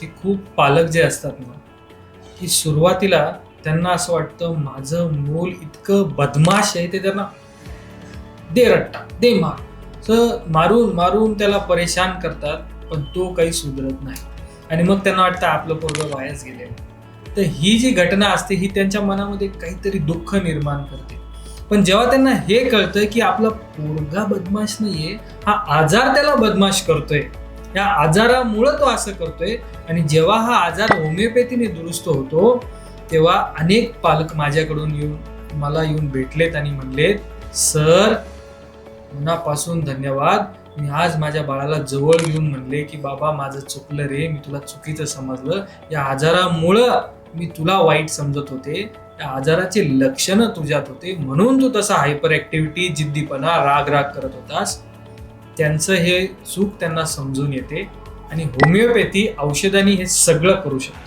की खूप पालक जे असतात ना की सुरुवातीला त्यांना असं वाटतं माझं मूल इतकं बदमाश आहे ते त्यांना दे रट्टा दे मार. तर मारून मारून त्याला परेशान करतात पण तो काही सुधरत नाही. आणि मग त्यांना वाटतं आपलं पोरगं वायाच गेले तर ही जी घटना असते ही त्यांच्या मनामध्ये काहीतरी दुःख निर्माण करते. पण जेव्हा त्यांना हे कळतं की आपला पोरगा बदमाश नाहीये हा आजार त्याला बदमाश करतोय या आजारामुळं तो असं करतोय. आणि जेव्हा हा आजार होमिओपॅथीने दुरुस्त होतो तेव्हा अनेक पालक माझ्याकडून येऊन मला येऊन भेटलेत आणि म्हणलेत सर मनापासून धन्यवाद. मी आज माझ्या बाळाला जवळ येऊन म्हणले की बाबा माझं चुकलं रे. मी तुला चुकीचं समजलं. या आजारामुळं मी तुला वाईट समजत होते. या आजाराचे लक्षणं तुझ्यात होते. म्हणून तू तसा हायपर ॲक्टिव्हिटी जिद्दीपणा राग राग करत होतास. त्यांचं हे चूक त्यांना समजून येते आणि होमिओपॅथी औषधांनी हे सगळं करू शकते.